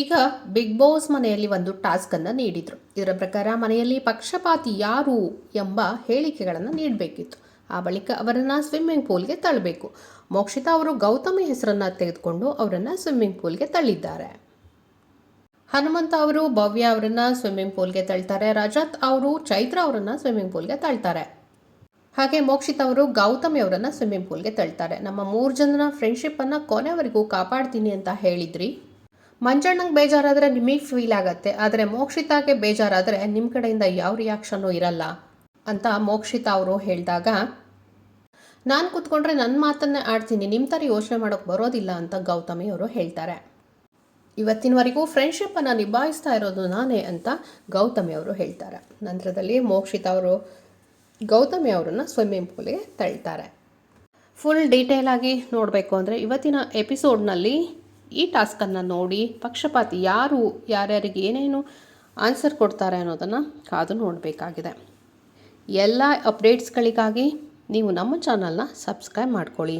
ಈಗ big boss ಮನೆಯಲ್ಲಿ ಒಂದು ಟಾಸ್ಕ್ ಅನ್ನು ನೀಡಿದ್ರು. ಇದರ ಪ್ರಕಾರ ಮನೆಯಲ್ಲಿ ಪಕ್ಷಪಾತಿ ಯಾರು ಎಂಬ ಹೇಳಿಕೆಗಳನ್ನು ನೀಡಬೇಕಿತ್ತು. ಆ ಬಳಿಕ ಅವರನ್ನು ಸ್ವಿಮ್ಮಿಂಗ್ ಪೂಲ್ಗೆ ತಳ್ಳಬೇಕು ಮೋಕ್ಷಿತಾ ಅವರು ಗೌತಮಿ ಹೆಸರನ್ನು ತೆಗೆದುಕೊಂಡು ಅವರನ್ನು ಸ್ವಿಮ್ಮಿಂಗ್ ಪೂಲ್ಗೆ ತಳ್ಳಿದ್ದಾರೆ. ಹನುಮಂತ ಅವರು, ಭವ್ಯ ಅವರನ್ನು ಸ್ವಿಮ್ಮಿಂಗ್ ಪೂಲ್ಗೆ ತಳ್ತಾರೆ. ರಜತ್ ಅವರು, ಚೈತ್ರ ಅವರನ್ನು ಸ್ವಿಮ್ಮಿಂಗ್ ಪೂಲ್ಗೆ ತಳ್ತಾರೆ. ಹಾಗೆ ಮೋಕ್ಷಿತ್ ಅವರು, ಗೌತಮಿ ಅವರನ್ನು ಸ್ವಿಮ್ಮಿಂಗ್ ಪೂಲ್ಗೆ ತಳ್ತಾರೆ. ನಮ್ಮ ಮೂರು ಜನನ ಫ್ರೆಂಡ್ಶಿಪ್ಪನ್ನು ಕೊನೆವರೆಗೂ ಕಾಪಾಡ್ತೀನಿ ಅಂತ ಹೇಳಿದ್ರಿ? ಮಂಜಣ್ಣಂಗೆ ಬೇಜಾರಾದರೆ ನಿಮಗೆ ಫೀಲ್ ಆಗತ್ತೆ, ಆದರೆ ಮೋಕ್ಷಿತಾಗೆ ಬೇಜಾರಾದರೆ ನಿಮ್ಮ ಕಡೆಯಿಂದ ಯಾವ ರಿಯಾಕ್ಷನ್ನು ಇರಲ್ಲ ಅಂತ ಮೋಕ್ಷಿತಾ ಅವರು ಹೇಳಿದಾಗ, ನಾನು ಕೂತ್ಕೊಂಡ್ರೆ ನನ್ನ ಮಾತನ್ನೇ ಆಡ್ತೀನಿ ನಿಮ್ಮ ಥರ ಯೋಚನೆ ಮಾಡೋಕ್ಕೆ ಬರೋದಿಲ್ಲ ಅಂತ ಗೌತಮಿ ಅವರು ಹೇಳ್ತಾರೆ. ಇವತ್ತಿನವರೆಗೂ ಫ್ರೆಂಡ್ಶಿಪ್ಪನ್ನು ನಿಭಾಯಿಸ್ತಾ ಇರೋದು ನಾನೇ ಅಂತ ಗೌತಮಿ ಅವರು ಹೇಳ್ತಾರೆ. ನಂತರದಲ್ಲಿ ಮೋಕ್ಷಿತ ಅವರು, ಗೌತಮಿ ಅವರನ್ನು ಸ್ವಿಮ್ಮಿಂಗ್ ಪೂಲಿಗೆ ತಳ್ತಾರೆ. ಫುಲ್ ಡೀಟೇಲ್ ಆಗಿ ನೋಡಬೇಕು ಅಂದರೆ ಇವತ್ತಿನ ಎಪಿಸೋಡ್ನಲ್ಲಿ ಈ ಟಾಸ್ಕನ್ನು ನೋಡಿ ಪಕ್ಷಪಾತಿ ಯಾರು, ಯಾರ್ಯಾರಿಗೆ ಏನೇನು ಆನ್ಸರ್ ಕೊಡ್ತಾರೆ ಅನ್ನೋದನ್ನು ಕಾದು ನೋಡಬೇಕಾಗಿದೆ. ಎಲ್ಲ ಅಪ್ಡೇಟ್ಸ್ಗಳಿಗಾಗಿ ನೀವು ನಮ್ಮ ಚಾನಲ್ನ ಸಬ್ಸ್ಕ್ರೈಬ್ ಮಾಡ್ಕೊಳ್ಳಿ.